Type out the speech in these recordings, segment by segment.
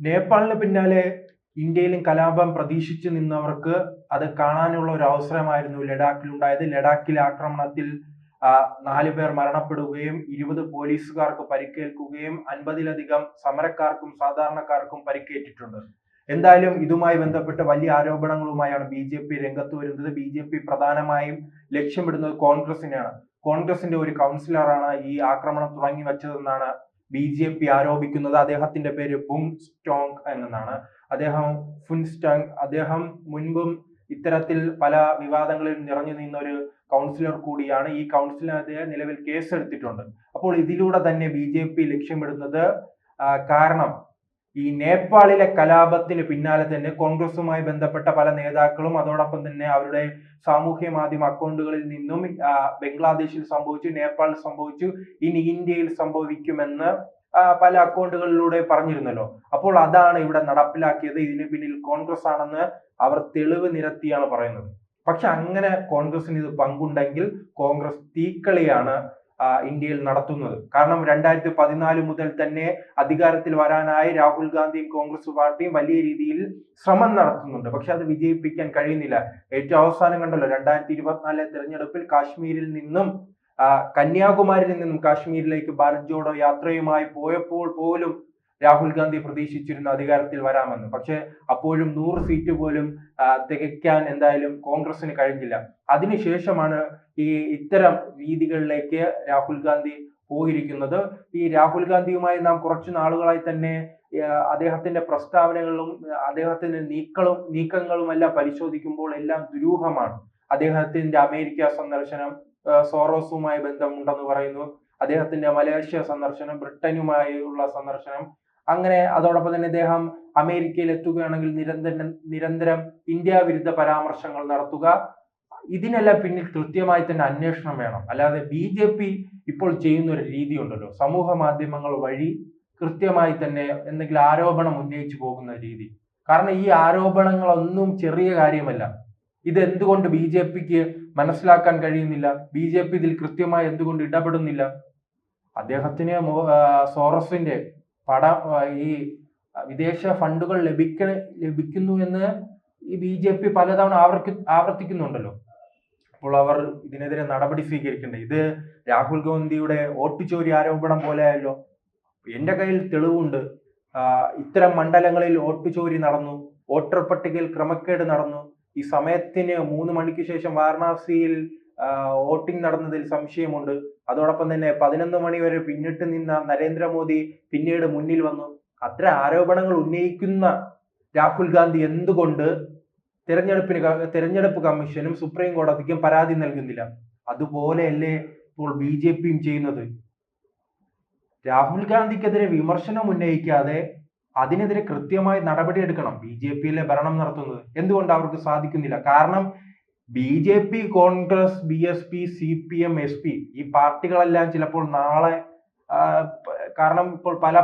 നേപ്പാളിന് പിന്നാലെ ഇന്ത്യയിലും കലാപം പ്രതീക്ഷിച്ചു നിന്നവർക്ക് അത് കാണാനുള്ള ഒരു അവസരമായിരുന്നു ലഡാക്കിൽ ഉണ്ടായത് ലഡാക്കിലെ ആക്രമണത്തിൽ നാലു പേർ മരണപ്പെടുകയും ഇരുപത് പോലീസുകാർക്ക് പരിക്കേൽക്കുകയും അൻപതിലധികം സമരക്കാർക്കും സാധാരണക്കാർക്കും പരിക്കേറ്റിട്ടുണ്ട്. എന്തായാലും ഇതുമായി ബന്ധപ്പെട്ട് വലിയ ആരോപണങ്ങളുമായാണ് ബി ജെ പി രംഗത്ത് വരുന്നത്. ബി ജെ പി പ്രധാനമായും ലക്ഷ്യമിടുന്നത് കോൺഗ്രസിനെയാണ്. കോൺഗ്രസിന്റെ ഒരു കൗൺസിലറാണ് ഈ ആക്രമണം തുടങ്ങി വെച്ചതെന്നാണ് ബി ജെ പി ആരോപിക്കുന്നത് അദ്ദേഹത്തിന്റെ പേര് ബുങ് സ്റ്റോങ് എന്നാണ് അദ്ദേഹം ഫുൻസ്റ്റോങ് അദ്ദേഹം മുൻപും ഇത്തരത്തിൽ പല വിവാദങ്ങളിൽ നിറഞ്ഞു നിന്ന ഒരു കൗൺസിലർ കൂടിയാണ്. ഈ കൗൺസിലിനെതിരെ നിലവിൽ കേസെടുത്തിട്ടുണ്ട്. അപ്പോൾ ഇതിലൂടെ തന്നെ ബി ജെ പി ലക്ഷ്യമിടുന്നത് കാരണം ഈ നേപ്പാളിലെ കലാപത്തിന് പിന്നാലെ തന്നെ കോൺഗ്രസുമായി ബന്ധപ്പെട്ട പല നേതാക്കളും അതോടൊപ്പം തന്നെ അവരുടെ സാമൂഹ്യ മാധ്യമ അക്കൗണ്ടുകളിൽ നിന്നും ബംഗ്ലാദേശിൽ സംഭവിച്ചു നേപ്പാളിൽ സംഭവിച്ചു ഇനി ഇന്ത്യയിൽ സംഭവിക്കുമെന്ന് പല അക്കൗണ്ടുകളിലൂടെ പറഞ്ഞിരുന്നല്ലോ. അപ്പോൾ അതാണ് ഇവിടെ നടപ്പിലാക്കിയത്. ഇതിന് പിന്നിൽ കോൺഗ്രസ് ആണെന്ന് അവർ തെളിവ് നിരത്തിയാണ് പറയുന്നത്. പക്ഷെ അങ്ങനെ കോൺഗ്രസിന് ഇത് പങ്കുണ്ടെങ്കിൽ കോൺഗ്രസ് തീക്കളിയാണ് ഇന്ത്യയിൽ നടത്തുന്നത്. കാരണം രണ്ടായിരത്തി പതിനാല് മുതൽ തന്നെ അധികാരത്തിൽ വരാനായി രാഹുൽ ഗാന്ധിയും കോൺഗ്രസ് പാർട്ടിയും വലിയ രീതിയിൽ ശ്രമം നടത്തുന്നുണ്ട്. പക്ഷെ അത് വിജയിപ്പിക്കാൻ കഴിയുന്നില്ല. ഏറ്റവും അവസാനം കണ്ടല്ലോ രണ്ടായിരത്തി ഇരുപത്തിനാലിലെ തെരഞ്ഞെടുപ്പിൽ കാശ്മീരിൽ നിന്നും കന്യാകുമാരിയിൽ നിന്നും കാശ്മീരിലേക്ക് ഭാരത് ജോഡോ യാത്രയുമായി പോയപ്പോൾ പോലും രാഹുൽ ഗാന്ധി പ്രതീക്ഷിച്ചിരുന്ന അധികാരത്തിൽ വരാമെന്ന്. പക്ഷെ അപ്പോഴും നൂറ് സീറ്റ് പോലും തികയ്ക്കാൻ എന്തായാലും കോൺഗ്രസിന് കഴിഞ്ഞില്ല. അതിനുശേഷമാണ് ഈ ഇത്തരം രീതികളിലേക്ക് രാഹുൽ ഗാന്ധി പോയിരിക്കുന്നത്. ഈ രാഹുൽ ഗാന്ധിയുമായി നാം കുറച്ചു നാളുകളായി തന്നെ അദ്ദേഹത്തിന്റെ പ്രസ്താവനകളും അദ്ദേഹത്തിന്റെ നീക്കളും നീക്കങ്ങളും എല്ലാം പരിശോധിക്കുമ്പോൾ എല്ലാം ദുരൂഹമാണ്. അദ്ദേഹത്തിന്റെ അമേരിക്ക സന്ദർശനം സോറോസുമായി ബന്ധമുണ്ടെന്ന് പറയുന്നു. അദ്ദേഹത്തിന്റെ മലേഷ്യ സന്ദർശനം ബ്രിട്ടനുമായുള്ള സന്ദർശനം അങ്ങനെ അതോടൊപ്പം തന്നെ ഇദ്ദേഹം അമേരിക്കയിൽ എത്തുകയാണെങ്കിൽ നിരന്തരം നിരന്തരം ഇന്ത്യ വിരുദ്ധ പരാമർശങ്ങൾ നടത്തുക. ഇതിനെല്ലാം പിന്നിൽ കൃത്യമായി തന്നെ അന്വേഷണം വേണം. അല്ലാതെ ബി ജെ പി ഇപ്പോൾ ചെയ്യുന്ന ഒരു രീതി ഉണ്ടല്ലോ സമൂഹ മാധ്യമങ്ങൾ വഴി കൃത്യമായി തന്നെ എന്തെങ്കിലും ആരോപണം ഉന്നയിച്ചു പോകുന്ന രീതി. കാരണം ഈ ആരോപണങ്ങളൊന്നും ചെറിയ കാര്യമല്ല. ഇത് എന്തുകൊണ്ട് ബി ജെ പിക്ക് മനസ്സിലാക്കാൻ കഴിയുന്നില്ല? ബി ജെ പി ഇതിൽ കൃത്യമായി എന്തുകൊണ്ട് ഇടപെടുന്നില്ല? അദ്ദേഹത്തിന് സോറസിന്റെ പട ഈ വിദേശ ഫണ്ടുകൾ ലഭിക്ക ലഭിക്കുന്നു എന്ന് ഈ ബി ജെ പി പലതവണ ആവർത്തി ആവർത്തിക്കുന്നുണ്ടല്ലോ. അപ്പോൾ അവർ ഇതിനെതിരെ നടപടി സ്വീകരിക്കണ്ടേ? ഇത് രാഹുൽ ഗാന്ധിയുടെ വോട്ട് ചോരി ആരോപണം പോലെ എന്റെ കയ്യിൽ തെളിവുണ്ട്. ഇത്തരം മണ്ഡലങ്ങളിൽ വോട്ട് ചോരി നടന്നു. വോട്ടർ പട്ടികയിൽ ക്രമക്കേട് നടന്നു. ഈ സമയത്തിന് മൂന്ന് മണിക്ക് ശേഷം വാരണാസിയിൽ വോട്ടിംഗ് നടന്നതിൽ സംശയമുണ്ട്. അതോടൊപ്പം തന്നെ പതിനൊന്ന് മണി വരെ പിന്നിട്ട് നിന്ന നരേന്ദ്രമോദി പിന്നീട് മുന്നിൽ വന്നു. അത്ര ആരോപണങ്ങൾ ഉന്നയിക്കുന്ന രാഹുൽ ഗാന്ധി എന്തുകൊണ്ട് തിരഞ്ഞെടുപ്പിന് തെരഞ്ഞെടുപ്പ് കമ്മീഷനും സുപ്രീം കോടതിക്കും പരാതി നൽകുന്നില്ല? അതുപോലെയല്ലേ ഇപ്പോൾ ബി ജെ പിയും ചെയ്യുന്നത്. രാഹുൽ ഗാന്ധിക്കെതിരെ വിമർശനം ഉന്നയിക്കാതെ അതിനെതിരെ കൃത്യമായി നടപടിയെടുക്കണം ബി ജെ പിയിലെ ഭരണം നടത്തുന്നത്. എന്തുകൊണ്ട് അവർക്ക് സാധിക്കുന്നില്ല? കാരണം B J P Congress B S P C P M S P ഈ പാർട്ടികളെല്ലാം ചിലപ്പോൾ നാളെ കാരണം ഇപ്പോൾ പല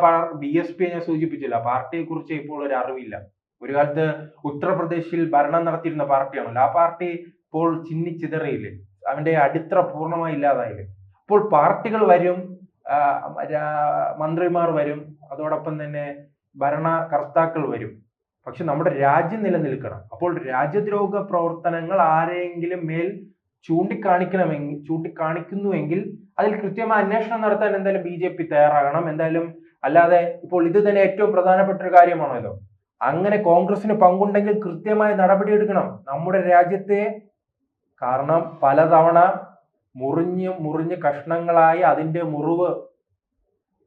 ബി എസ് പി ഞാൻ സൂചിപ്പിച്ചില്ല പാർട്ടിയെ കുറിച്ച് ഇപ്പോൾ ഒരു അറിവില്ല. ഒരു കാലത്ത് ഉത്തർപ്രദേശിൽ ഭരണം നടത്തിയിരുന്ന പാർട്ടിയാണല്ലോ. ആ പാർട്ടി ഇപ്പോൾ ചിന്നിച്ചിതറിയില്ലേ? അവന്റെ അടിത്തറ പൂർണമായി ഇല്ലാതായില്ലേ? അപ്പോൾ പാർട്ടികൾ വരും മന്ത്രിമാർ വരും അതോടൊപ്പം തന്നെ ഭരണകർത്താക്കൾ വരും. പക്ഷെ നമ്മുടെ രാജ്യം നിലനിൽക്കണം. അപ്പോൾ രാജ്യദ്രോഹ പ്രവർത്തനങ്ങൾ ആരെങ്കിലും മേൽ ചൂണ്ടിക്കാണിക്കണമെങ്കിൽ ചൂണ്ടിക്കാണിക്കുന്നുവെങ്കിൽ അതിൽ കൃത്യമായ അന്വേഷണം നടത്താൻ എന്തായാലും ബി ജെ പി തയ്യാറാകണം. എന്തായാലും അല്ലാതെ ഇപ്പോൾ ഇത് തന്നെ ഏറ്റവും പ്രധാനപ്പെട്ട ഒരു കാര്യമാണല്ലോ. അങ്ങനെ കോൺഗ്രസിന് പങ്കുണ്ടെങ്കിൽ കൃത്യമായ നടപടിയെടുക്കണം. നമ്മുടെ രാജ്യത്തെ കാരണം പലതവണ മുറിഞ്ഞ് മുറിഞ്ഞ് കഷ്ണങ്ങളായി അതിന്റെ മുറിവ്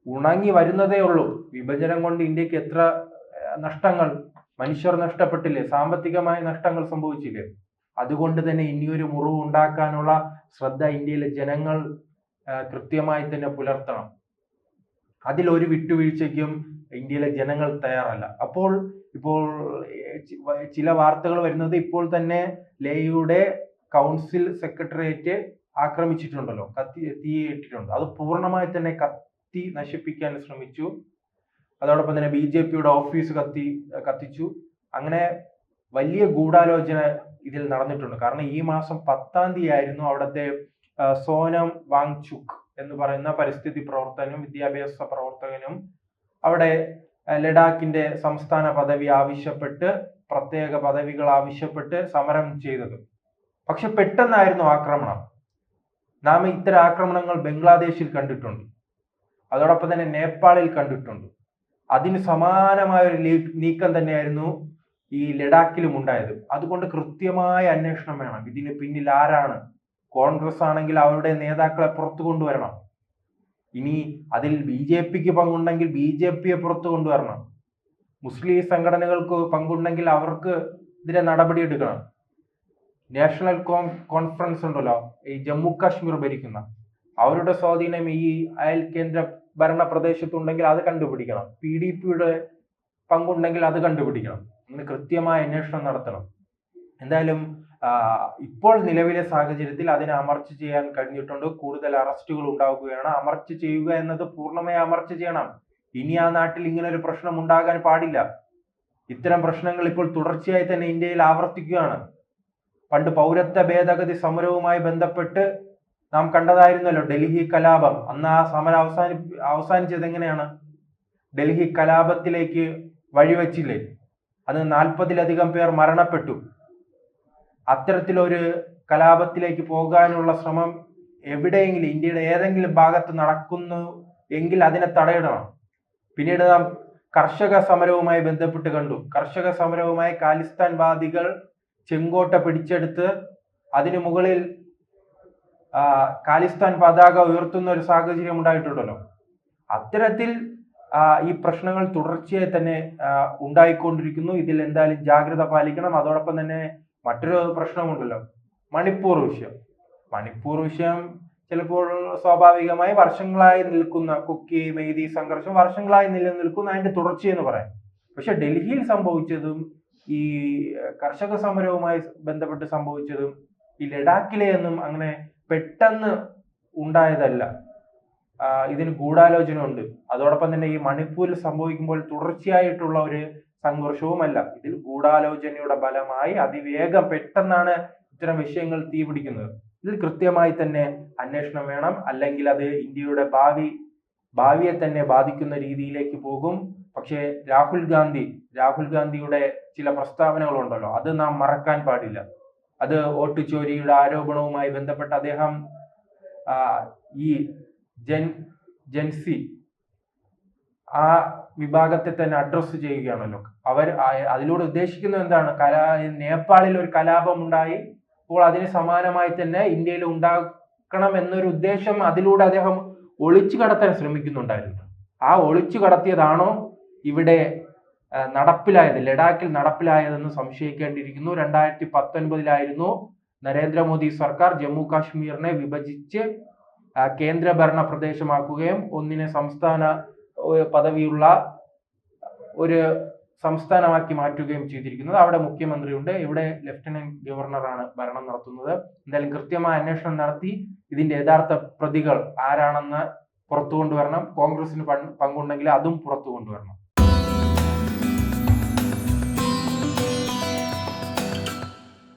ഉണങ്ങി വരുന്നതേ ഉള്ളൂ. വിഭജനം കൊണ്ട് ഇന്ത്യയ്ക്ക് എത്ര നഷ്ടങ്ങൾ മനുഷ്യർ നഷ്ടപ്പെട്ടില്ലേ? സാമ്പത്തികമായ നഷ്ടങ്ങൾ സംഭവിച്ചില്ലേ? അതുകൊണ്ട് തന്നെ ഇനിയൊരു മുറിവ് ഉണ്ടാക്കാനുള്ള ശ്രദ്ധ ഇന്ത്യയിലെ ജനങ്ങൾ കൃത്യമായി തന്നെ പുലർത്തണം. അതിലൊരു വിട്ടുവീഴ്ചയ്ക്കും ഇന്ത്യയിലെ ജനങ്ങൾ തയ്യാറല്ല. അപ്പോൾ ഇപ്പോൾ ചില വാർത്തകൾ വരുന്നത് ഇപ്പോൾ തന്നെ ലേയുടെ കൗൺസിൽ സെക്രട്ടേറിയറ്റ് ആക്രമിച്ചിട്ടുണ്ടല്ലോ. കത്തി തീയിട്ടിട്ടുണ്ട്. അത് പൂർണമായി തന്നെ കത്തി നശിപ്പിക്കാൻ ശ്രമിച്ചു. അതോടൊപ്പം തന്നെ ബി ജെ പിയുടെ ഓഫീസ് കത്തി കത്തിച്ചു. അങ്ങനെ വലിയ ഗൂഢാലോചന ഇതിൽ നടന്നിട്ടുണ്ട്. കാരണം ഈ മാസം പത്താം തീയതി ആയിരുന്നു അവിടുത്തെ സോനം വാങ്ചുക് എന്ന് പറയുന്ന പരിസ്ഥിതി പ്രവർത്തകനും വിദ്യാഭ്യാസ പ്രവർത്തകനും അവിടെ ലഡാക്കിന്റെ സംസ്ഥാന പദവി ആവശ്യപ്പെട്ട് പ്രത്യേക പദവികൾ ആവശ്യപ്പെട്ട് സമരം ചെയ്തത്. പക്ഷെ പെട്ടെന്നായിരുന്നു ആക്രമണം. നാം ഇത്തരം ആക്രമണങ്ങൾ ബംഗ്ലാദേശിൽ കണ്ടിട്ടുണ്ട്. അതോടൊപ്പം തന്നെ നേപ്പാളിൽ കണ്ടിട്ടുണ്ട്. അതിന് സമാനമായ ഒരു നീക്കം തന്നെയായിരുന്നു ഈ ലഡാക്കിലും ഉണ്ടായത്. അതുകൊണ്ട് കൃത്യമായ അന്വേഷണം വേണം. ഇതിന് പിന്നിൽ ആരാണ്? കോൺഗ്രസ് ആണെങ്കിൽ അവരുടെ നേതാക്കളെ പുറത്തു കൊണ്ടുവരണം. ഇനി അതിൽ ബി ജെ പിക്ക് പങ്കുണ്ടെങ്കിൽ ബി ജെ പിയെ പുറത്തു കൊണ്ടുവരണം. മുസ്ലിം സംഘടനകൾക്ക് പങ്കുണ്ടെങ്കിൽ അവർക്ക് ഇതിനെ നടപടി എടുക്കണം. നാഷണൽ കോൺ കോൺഫറൻസ് ഉണ്ടല്ലോ ഈ ജമ്മു കാശ്മീർ ഭരിക്കുന്ന. അവരുടെ സ്വാധീനം ഈ അയൽ കേന്ദ്ര ഭരണ പ്രദേശത്തുണ്ടെങ്കിൽ അത് കണ്ടുപിടിക്കണം. പി ഡി പിയുടെ പങ്കുണ്ടെങ്കിൽ അത് കണ്ടുപിടിക്കണം. അങ്ങനെ കൃത്യമായ അന്വേഷണം നടത്തണം. എന്തായാലും ഇപ്പോൾ നിലവിലെ സാഹചര്യത്തിൽ അതിനെ അമർച്ച ചെയ്യാൻ കഴിഞ്ഞിട്ടുണ്ട്. കൂടുതൽ അറസ്റ്റുകൾ ഉണ്ടാവുകയാണ്. അമർച്ച ചെയ്യുക എന്നത് പൂർണമായി അമർച്ച ചെയ്യണം. ഇനി ആ നാട്ടിൽ ഇങ്ങനെ ഒരു പ്രശ്നം ഉണ്ടാകാൻ പാടില്ല. ഇത്തരം പ്രശ്നങ്ങൾ ഇപ്പോൾ തുടർച്ചയായി തന്നെ ഇന്ത്യയിൽ ആവർത്തിക്കുകയാണ്. പണ്ട് പൗരത്വ ഭേദഗതി സമരവുമായി ബന്ധപ്പെട്ട് നാം കണ്ടതായിരുന്നല്ലോ ഡൽഹി കലാപം. അന്ന് ആ സമരം അവസാനി അവസാനിച്ചത് എങ്ങനെയാണ്? ഡൽഹി കലാപത്തിലേക്ക് വഴിവെച്ചില്ലേ? അത് നാൽപ്പതിലധികം പേർ മരണപ്പെട്ടു. അത്തരത്തിലൊരു കലാപത്തിലേക്ക് പോകാനുള്ള ശ്രമം എവിടെയെങ്കിലും ഇന്ത്യയുടെ ഏതെങ്കിലും ഭാഗത്ത് നടക്കുന്നു എങ്കിൽ അതിനെ തടയിടണം. പിന്നീട് നാം കർഷക സമരവുമായി ബന്ധപ്പെട്ട് കണ്ടു. കർഷക സമരവുമായി കാലിസ്ഥാൻ വാദികൾ ചെങ്കോട്ട പിടിച്ചെടുത്ത് അതിനു മുകളിൽ ഖാലിസ്ഥാൻ പതാക ഉയർത്തുന്ന ഒരു സാഹചര്യം ഉണ്ടായിട്ടുണ്ടല്ലോ. അത്തരത്തിൽ ഈ പ്രശ്നങ്ങൾ തുടർച്ചയായി തന്നെ ഉണ്ടായിക്കൊണ്ടിരിക്കുന്നു. ഇതിൽ എന്തായാലും ജാഗ്രത പാലിക്കണം. അതോടൊപ്പം തന്നെ മറ്റൊരു പ്രശ്നമുണ്ടല്ലോ. മണിപ്പൂർ വിഷയം. മണിപ്പൂർ വിഷയം ചിലപ്പോൾ സ്വാഭാവികമായി വർഷങ്ങളായി നിൽക്കുന്ന കുക്കി മെയ്തി സംഘർഷം വർഷങ്ങളായി നിലനിൽക്കുന്ന അതിന്റെ തുടർച്ചയെന്ന് പറയാം. പക്ഷെ ഡൽഹിയിൽ സംഭവിച്ചതും ഈ കർഷക സമരവുമായി ബന്ധപ്പെട്ട് സംഭവിച്ചതും ഈ ലഡാക്കിലെ എന്നും അങ്ങനെ പെട്ടെന്ന് ഉണ്ടായതല്ല. ഇതിന് ഗൂഢാലോചന ഉണ്ട് അതോടൊപ്പം തന്നെ ഈ മണിപ്പൂരിൽ സംഭവിക്കുമ്പോൾ തുടർച്ചയായിട്ടുള്ള ഒരു സംഘർഷവുമല്ല. ഇതിൽ ഗൂഢാലോചനയുടെ ഫലമായി അതിവേഗം പെട്ടെന്നാണ് ഇത്തരം വിഷയങ്ങൾ തീപിടിക്കുന്നത്. ഇതിൽ കൃത്യമായി തന്നെ അന്വേഷണം വേണം. അല്ലെങ്കിൽ അത് ഇന്ത്യയുടെ ഭാവി ഭാവിയെ തന്നെ ബാധിക്കുന്ന രീതിയിലേക്ക് പോകും. പക്ഷേ രാഹുൽ ഗാന്ധി രാഹുൽ ഗാന്ധിയുടെ ചില പ്രസ്താവനകളുണ്ടല്ലോ. അത് നാം മറക്കാൻ പാടില്ല. അത് വോട്ട് ചോരിയുടെ ആരോപണവുമായി ബന്ധപ്പെട്ട് അദ്ദേഹം ഈ ജൻ ജൻസി ആ വിഭാഗത്തെ തന്നെ അഡ്രസ്സ് ചെയ്യുകയാണല്ലോ. അവർ അതിലൂടെ ഉദ്ദേശിക്കുന്നത് എന്താണ്? കലാ നേപ്പാളിൽ ഒരു കലാപം ഉണ്ടായി അപ്പോൾ അതിന് സമാനമായി തന്നെ ഇന്ത്യയിൽ ഉണ്ടാക്കണം എന്നൊരു ഉദ്ദേശം അതിലൂടെ അദ്ദേഹം ഒളിച്ചു കടത്താൻ ശ്രമിക്കുന്നുണ്ടായിരുന്നു. ആ ഒളിച്ചു കടത്തിയതാണോ ഇവിടെ നടപ്പിലായത് ലഡാക്കിൽ നടപ്പിലായതെന്ന് സംശയിക്കേണ്ടിയിരിക്കുന്നു. രണ്ടായിരത്തി പത്തൊൻപതിലായിരുന്നു നരേന്ദ്രമോദി സർക്കാർ ജമ്മു കാശ്മീരിനെ വിഭജിച്ച് കേന്ദ്ര കേന്ദ്രഭരണ പ്രദേശമാക്കുകയും ഒന്നിനെ സംസ്ഥാന പദവിയുള്ള ഒരു സംസ്ഥാനമാക്കി മാറ്റുകയും ചെയ്തിരിക്കുന്നത്. അവിടെ മുഖ്യമന്ത്രിയുണ്ട്. ഇവിടെ ലഫ്റ്റനന്റ് ഗവർണറാണ് ഭരണം നടത്തുന്നത്. എന്തായാലും കൃത്യമായ അന്വേഷണം നടത്തി ഇതിന്റെ യഥാർത്ഥ പ്രതികൾ ആരാണെന്ന് പുറത്തു കൊണ്ടുവരണം കോൺഗ്രസിന് പങ്കുണ്ടെങ്കിൽ അതും പുറത്തു കൊണ്ടുവരണം